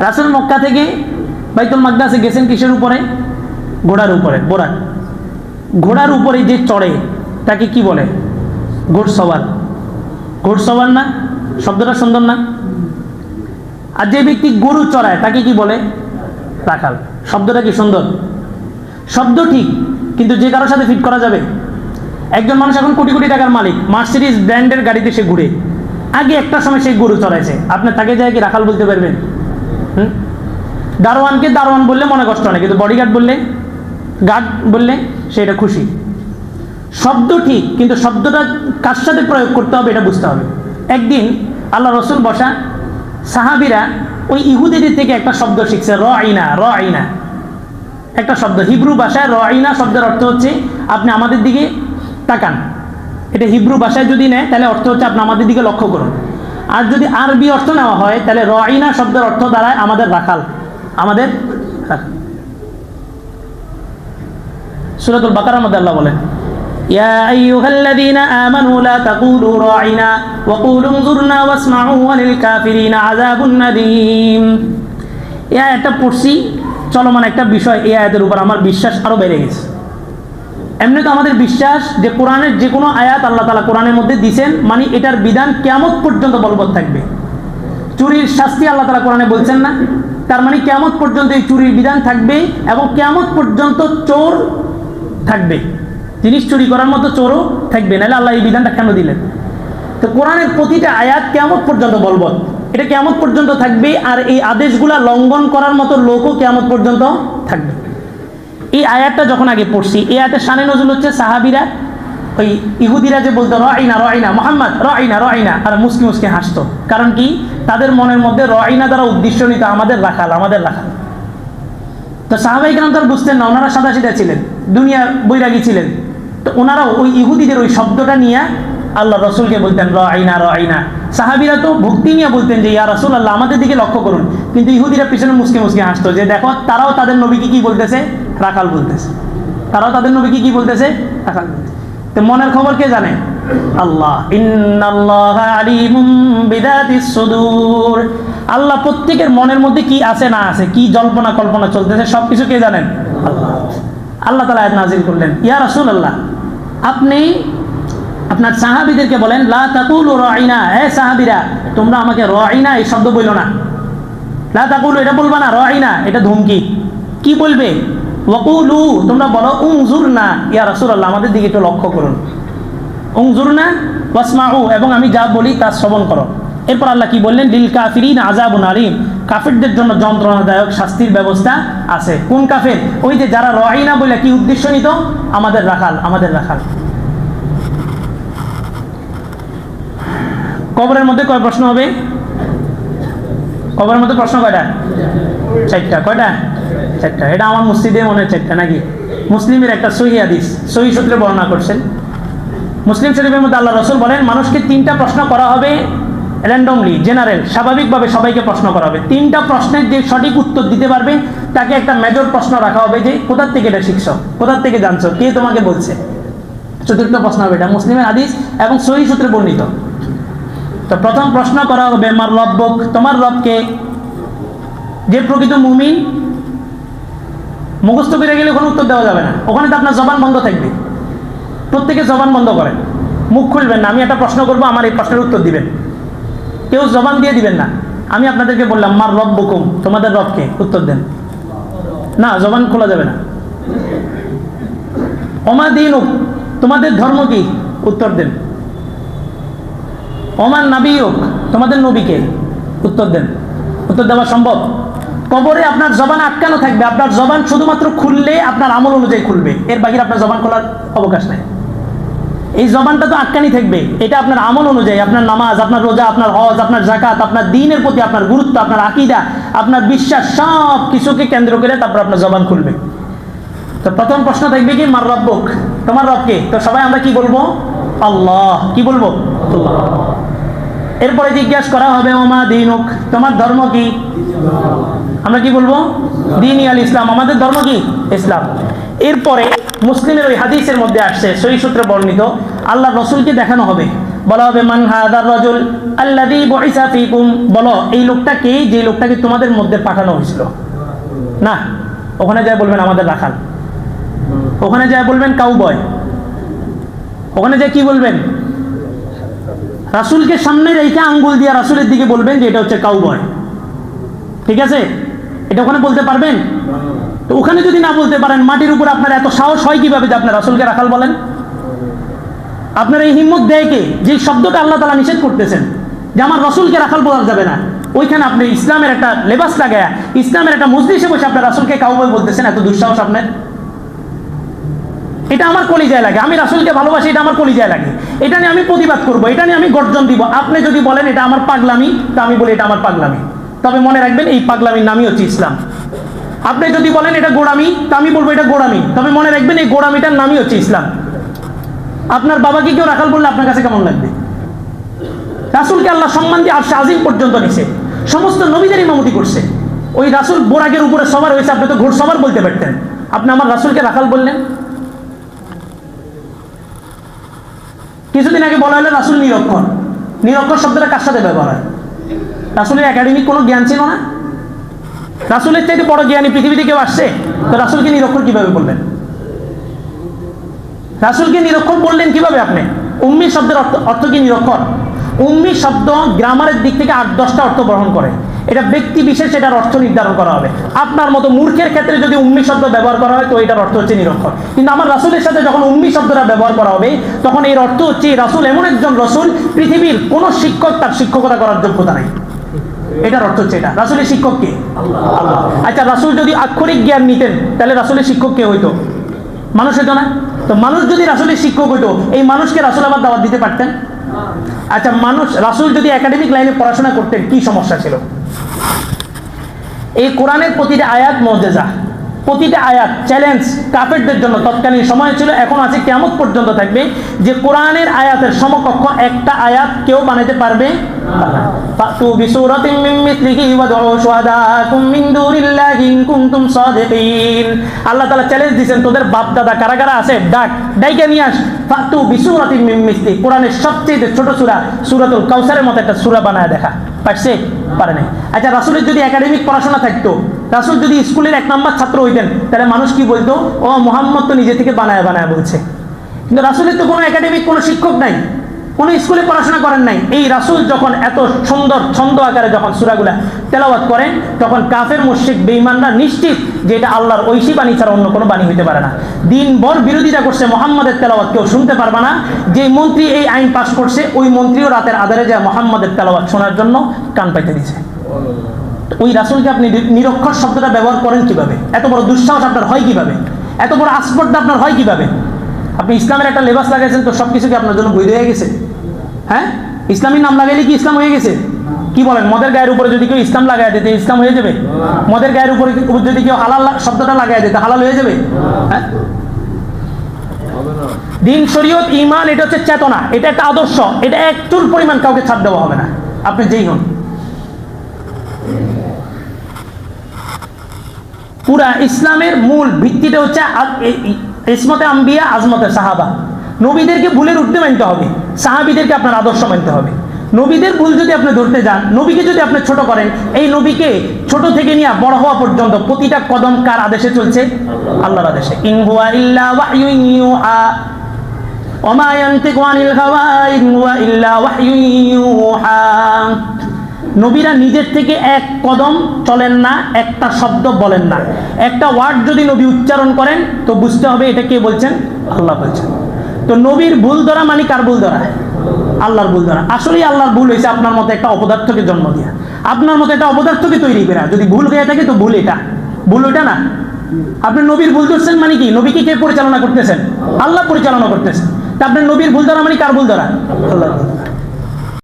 রাসুল মক্কা থেকে বাইতুল মাকদাসে গেছেন কিসের উপরে? ঘোড়ার উপরে, বোরাক। ঘোড়ার উপরে যে চড়ে, তাকে কি বলে? ঘোড়সওয়ার। ঘোড়সওয়ার না? শব্দটা সুন্দর না? আর যে ব্যক্তি গরু চড়ায়, তাকে কি বলে? রাখাল। শব্দটা কি সুন্দর? শব্দ ঠিক, কিন্তু যে কারোর সাথে ফিট করা যাবে। একজন মানুষ এখন কোটি কোটি টাকার মালিক মার্সিডিজ ব্র্যান্ডের গাড়িতে সে ঘুরে। আগে একটা সময় সে গরু চড়াইছে। আপনি তাকে যায় কি রাখাল বলতে পারবেন? দারোয়ানকে দারোয়ান বললে মনে কষ্ট হয় কিন্তু বডিগার্ড বললে গার্ড বললে সে এটা খুশি। শব্দ ঠিক, কিন্তু শব্দটা কার সাথে প্রয়োগ করতে হবে এটা বুঝতে হবে। একদিন আল্লাহ রসুল বসা, সাহাবিরা ওই ইহুদিদের থেকে একটা শব্দ শিখছে র আইনা র আইনা একটা শব্দ, হিব্রু ভাষায় র আইনা শব্দের অর্থ হচ্ছে, আপনি আমাদের দিকে তাকান। এটা হিব্রু ভাষায় যদি নেয়, তাহলে অর্থ হচ্ছে আপনি আমাদের দিকে লক্ষ্য করুন। আর যদি আরবি অর্থ নেওয়া হয় তাহলে র আইনা শব্দের অর্থ দাঁড়ায় আমাদের রাখাল আমাদের রাখাল সুরাতুল বাকারার মধ্যে আল্লাহ বলেন يا أيها الذين آمنوا لا تقولوا راعنا وقولوا انظرنا واسمعوا وللكافرين عذاب أليم এই আয়াতটা পড়ছি চলমান একটা বিষয় এই আয়াতের উপর আমার বিশ্বাস আরও বেড়ে গেছে এমনি তো আমাদের বিশ্বাস যে কোরআনের যে কোনো আয়াত আল্লাহ তালা কোরআনের মধ্যে দিছেন মানে এটার বিধান কেমন পর্যন্ত বলবৎ থাকবে। চুরির শাস্তি আল্লাহ তালা কোরআনে বলছেন না। তার মানে কেমন পর্যন্ত এই চুরির বিধান থাকবে এবং কেমন পর্যন্ত চোর থাকবে। জিনিস চুরি করার মতো চোরও থাকবে, নাহলে আল্লাহ এই বিধানটা কেন দিলেন? তো কোরআনের প্রতিটা আয়াত কেমন পর্যন্ত বলবৎ। এটা কেমন পর্যন্ত থাকবে আর এই আদেশগুলা লঙ্ঘন করার মতো লোকও কেমন পর্যন্ত থাকবে। এই আয়াতটা যখন আগে পড়ছি, এই আয়াতের সানে নজরুল হচ্ছে সাহাবিরা, ওই ইহুদিরা যে বলতো র আইনা মোহাম্মদ র আইনা আর মুসকি মুসকি হাসতো। কারণ কি? তাদের মনের মধ্যে র দ্বারা উদ্দেশ্য নিত আমাদের রাখাল আমাদের রাখাল। তো সাহাবাই কেন তার বুঝতেন না, ওনারা সাদা সিধা ছিলেন দুনিয়ার বৈরাগী ছিলেন। তো ওনারাও ওই ইহুদিদের ওই শব্দটা নিয়ে আল্লাহ রসুলকে বলতেন র আইনা র আইনা সাহাবিরা তো ভক্তি নিয়ে বলতেন যে, ইয়া রসুল আল্লাহ আমাদের দিকে লক্ষ্য করুন। কিন্তু ইহুদিরা পিছনে মুসকে মুসকে হাসতো যে, দেখো, তারাও তাদের নবীকে কি বলতেছে? রাখাল বলতেছে। তারাও তাদের নবীকে কি বলতেছে? রাখাল তো মনের খবর কে জানে? আল্লাহ। সুদূর। আল্লাহ প্রত্যেকের মনের মধ্যে কি আছে না আছে, কি জল্পনা কল্পনা চলতেছে সব কিছু কে জানেন? আল্লাহ। আল্লাহ তালা নাজিল করলেন। ইয়া রাসূল আল্লাহ আপনি আপনার সাহাবিদেরকে বলেন, লা তাকুলু রাইনা। হে সাহাবিরা, তোমরা আমাকে রাইনা এই শব্দ বলল না। লা তাকুলু, এটা বলবা না, রাইনা, এটা ধমকি। কি বলবে? ওয়াকুলু, তোমরা বলো উংজুর না ইয়া রাসূলুল্লাহ, আমাদের দিকে একটু লক্ষ্য করুন। উংজুর না ওয়াসমাউ, এবং আমি যা বলি তা শ্রবণ করো। এরপর আল্লাহ কি বললেন? লিল কাফিরিন আযাবুন আলিম। কাফিরদের জন্য যন্ত্রণাদায়ক শাস্তির ব্যবস্থা আছে। কোন কাফের? ওই যে যারা রাইনা বলে কি উদ্দেশ্য নিত? আমাদের রাখাল আমাদের রাখাল। কবরের মধ্যে কয় প্রশ্ন হবে? কবরের মধ্যে প্রশ্ন কয়টা? চারটা। কয়টা? চারটা এটা আমার মসজিদে মনে হয় চারটা নাকি? মুসলিমের একটা সহি হাদিস, সহি সূত্রে বর্ণনা করছেন। মুসলিম শরীফের মধ্যে আল্লাহ রসুল বলেন, মানুষকে তিনটা প্রশ্ন করা হবে র্যান্ডমলি জেনারেল স্বাভাবিকভাবে সবাইকে প্রশ্ন করা হবে। তিনটা প্রশ্নের যে সঠিক উত্তর দিতে পারবে, তাকে একটা মেজর প্রশ্ন রাখা হবে যে, কোথার থেকে এটা শিখছ? কোথার থেকে জানছো? কে তোমাকে বলছে? চতুর্থ প্রশ্ন হবে এটা, মুসলিমের হাদিস এবং সহি সূত্রে বর্ণিত। তো প্রথম প্রশ্ন করা হবে, মার রব্বক তোমার রবকে যে প্রকৃত মুমিন মুখস্থ করে গেলে কোনো উত্তর দেওয়া যাবে না। ওখানে তো আপনার জবান বন্ধ থাকবে। প্রত্যেকে জবান বন্ধ করেন। মুখ খুলবেন না। আমি একটা প্রশ্ন করব, আমার এই প্রশ্নের উত্তর দিবেন। কেউ জবান দিয়ে দিবেন না। আমি আপনাদেরকে বললাম, মার রব বকুম তোমাদের রবকে উত্তর দেন। না, জবান খোলা যাবে না। অমা দিন তোমাদের ধর্ম কি? উত্তর দেন। ওমান নাবি তোমাদের নবীকে উত্তর দেন। উত্তর দেওয়া সম্ভব? কবরে আপনার জবান আটকানো থাকবে, আপনার জবান শুধুমাত্র খুললে আপনার আমল অনুযায়ী খুলবে। এর বাহিরে আপনার জবান খোলার অবকাশ নেই। এই জবানটা তো আটকানি থাকবে। এটা আপনার আমল অনুযায়ী, আপনার নামাজ, আপনার রোজা, আপনার হজ, আপনার জাকাত আপনার দিনের প্রতি আপনার গুরুত্ব, আপনার আকিদা, আপনার বিশ্বাস, সব কিছুকে কেন্দ্র করে তারপর আপনার জবান খুলবে। তো প্রথম প্রশ্ন থাকবে কি, মার রব্বক তোমার রবকে তো সবাই আমরা কি বলব? আল্লাহ। কি বলব? আল্লাহ এরপরে জিজ্ঞাসা করা হবে, ওমা দিনুক, তোমার ধর্ম কি? আমরা কি বলব? দিন আল ইসলাম, আমাদের ধর্ম কি? ইসলাম। এরপরে মুসলিমের ওই হাদিসের মধ্যে আসছে সই সূত্রে বর্ণিত, আল্লাহ রসুলকে দেখানো হবে। বলা হবে, মান হাদার রাজুল আল্লাযী বুইসা ফীকুম। বলো, এই লোকটা কে? যে লোকটাকে তোমাদের মধ্যে পাঠানো হয়েছিল। না, ওখানে যায় বলবেন আমাদের রাখাল। ওখানে যায় বলবেন কাউ বয় ওখানে যায় কি বলবেন? রাসূলকে সামনে রেখে আঙ্গুল দিয়ে রাসূলের দিকে বলবেন যে এটা হচ্ছে কাউবয় ঠিক আছে? এটা ওখানে বলতে পারবেন? তো ওখানে যদি না বলতে পারেন, মাটির উপর আপনার এত সাহস হয় কীভাবে যে আপনার রাসূলকে রাখাল বলেন? আপনার এই হিম্মত দেয় কে? যে শব্দটা আল্লাহ তালা নিষেধ করতেছেন, যে আমার রসুলকে রাখাল বলা যাবে না। ওইখানে আপনি ইসলামের একটা লেবাস লাগায়, ইসলামের একটা মসজিষে বসে আপনার রাসুলকে কাউবয় বলতেছেন, এত দুঃসাহস আপনার? এটা আমার কলিজায় লাগে। আমি রাসুলকে ভালোবাসি, এটা আমার কলিজায় লাগে। এটা নিয়ে আমি প্রতিবাদ করব, এটা নিয়ে আমি গর্জন দিব। আপনি যদি বলেন এটা আমার পাগলামি, তা আমি বলি এটা আমার পাগলামি। তবে মনে রাখবেন, এই পাগলামির নামই হচ্ছে ইসলাম। আপনি যদি বলেন এটা গোড়ামি, তা আমি বলব এটা গোড়ামি। তবে মনে রাখবেন, এই গোড়ামিটার নামই হচ্ছে ইসলাম। আপনার বাবাকে কেউ রাখাল বললে আপনার কাছে কেমন লাগবে? রাসুলকে আল্লাহ সম্মান দিয়ে আর আজিম পর্যন্ত নিছে। সমস্ত নবীদের ইমামতি করছে। ওই রাসুল বোরাকের উপরে সবার হয়েছে, আপনি তো ঘোর সবার বলতে পারতেন। আপনি আমার রাসুলকে রাখাল বললেন? কিছুদিন আগে বলা হলো রাসুল নিরক্ষর। নিরক্ষর শব্দটা কার সাথে ব্যবহার হয়? রাসুলের একাডেমিক কোনো জ্ঞান ছিল না? রাসুলের চাইতে বড় জ্ঞানী পৃথিবীতে কেউ আসছে? তো রাসুলকে নিরক্ষর কীভাবে বলবেন রাসুলকে নিরক্ষর বললেন কীভাবে আপনি? উম্মি শব্দের অর্থ অর্থ কি নিরক্ষর? উম্মি শব্দ গ্রামারের দিক থেকে আট দশটা অর্থ গ্রহণ করে। এটা ব্যক্তি বিশেষ এটার অর্থ নির্ধারণ করা হবে। আপনার মতো মূর্খের ক্ষেত্রে যদি উম্মি শব্দ ব্যবহার করা হয় তো এটার অর্থ হচ্ছে নিরক্ষর। কিন্তু আমার রাসুলের সাথে যখন উম্মি শব্দটা ব্যবহার করা হবে তখন এর অর্থ হচ্ছে রাসুল এমন একজন রসুল পৃথিবীর কোনো শিক্ষক তার শিক্ষকতা করার যোগ্যতা নাই। এটার অর্থ হচ্ছে এটা। রাসুলের শিক্ষক কে? আল্লাহ। আচ্ছা রাসুল যদি আক্ষরিক জ্ঞান নিতেন তাহলে রাসুলের শিক্ষক কে হইতো? মানুষ হইতো না? তো মানুষ যদি রাসুলের শিক্ষক হইতো এই মানুষকে রাসুল আবার দাওয়াত দিতে পারতেন? আচ্ছা মানুষ রাসুল যদি একাডেমিক লাইনে পড়াশোনা করতেন কি সমস্যা ছিল? এই কোরআনের প্রতিটা আয়াত মজেজা প্রতিটা আয়াত চ্যালেঞ্জ কাফেরদের জন্য তৎকালীন সময় ছিল, এখন আছে কেমন পর্যন্ত থাকবে, যে কোরআনের আয়াতের সমকক্ষ একটা আয়াত কেউ বানাতে পারবে চ্যালেঞ্জ দিবেন তোদের বাপ দাদা কারা কারা আছে? ডাক সবচেয়ে ছোট সূরা, সুরাতুল কাউসারের মতো একটা সূরা বানায় দেখা। পারছে? পারে নাই। আচ্ছা রাসুলের যদি একাডেমিক পড়াশোনা থাকতো, রাসুল যদি স্কুলের এক নম্বর ছাত্র হইতেন, তাহলে মানুষ কি বলতো? ও, মোহাম্মদ তো নিজে থেকে বানায় বানায় বলছে। কিন্তু রাসুলের তো কোনো একাডেমিক কোনো শিক্ষক নাই। কোনো স্কুলে পড়াশোনা করেন নাই। এই রাসূল যখন এত সুন্দর ছন্দ আকারে যখন সুরাগুলা তেলাওয়াত করেন, তখন কাফের, মুশরিক, বেঈমানরা নিশ্চিত যে এটা আল্লাহর ঐশী বাণী ছাড়া অন্য কোনো বাণী হইতে পারে না। দিনভর বিরোধিতা করছে মোহাম্মদের তেলাওয়াত, কেউ শুনতে পারবে না। যে মন্ত্রী এই আইন পাশ করছে, ওই মন্ত্রীও রাতের আধারে যায় মোহাম্মদের তেলাওয়াত শোনার জন্য কান পাইতে দিছে। ওই রাসুলকে আপনি নিরক্ষর শব্দটা ব্যবহার করেন কীভাবে? এত বড় দুঃসাহস আপনার হয় কীভাবে? এত বড় আস্পর্ধা আপনার হয় কীভাবে? আপনি ইসলামের একটা লেবাস লাগাইছেন তো সব কিছু কি আপনার জন্য বৈধ হয়ে গেছে। হ্যাঁ? ইসলামী নাম লাগাইলে কি ইসলাম হয়ে গেছে? কি বলেন, মদের গায়ের উপরে যদি কেউ ইসলাম লাগাই দিতে ইসলাম হয়ে যাবে? মদের গায়ের উপরে যদি কেউ হালাল শব্দটা লাগাই দিতে হালাল হয়ে যাবে? হ্যাঁ? দিন, শরীয়ত ইমান এটা হচ্ছে চেতনা, এটা একটা আদর্শ, এটা এক চুল পরিমাণ কাউকে ছাড় দেওয়া হবে না। আপনি যেই হন। পুরা ইসলামের মূল ভিত্তিটা হচ্ছে ইসমতে আম্বিয়া, আজমতে সাহাবা। নবীদেরকে ভুলের উঠতে মানতে হবে, সাহাবিদেরকে আপনার আদর্শ মানতে হবে। নবীদের ভুল যদি আপনি ধরতে যান, নবীকে যদি আপনি ছোট করেন, এই নবীকে ছোট থেকে নিয়ে বড় হওয়া পর্যন্ত প্রতিটা কদম কার আদেশে চলছে? আল্লাহর আদেশে। ইল্লা নবীরা নিজের থেকে এক কদম চলেন না, একটা শব্দ বলেন না। একটা ওয়ার্ড যদি নবী উচ্চারণ করেন, তো বুঝতে হবে এটা কে বলছেন? আল্লাহ বলছেন। তো নবীর ভুল ধরা মানে কার ভুল ধরা? আল্লাহর ভুল ধরা। আসলেই আল্লাহর ভুল হয়েছে আপনার মতো একটা অপদার্থকে জন্ম দিয়া। আপনার মতো একটা অপদার্থকে তৈরি করা। যদি ভুল হয়ে থাকে, তো ভুল এটা। ভুল ওইটা না। আপনি নবীর ভুল ধরছেন মানে কি? নবীকে কে পরিচালনা করতেছেন? আল্লাহ পরিচালনা করতেছেন। তা আপনার নবীর ভুল ধরা মানে কার ভুল ধরা? ধরা।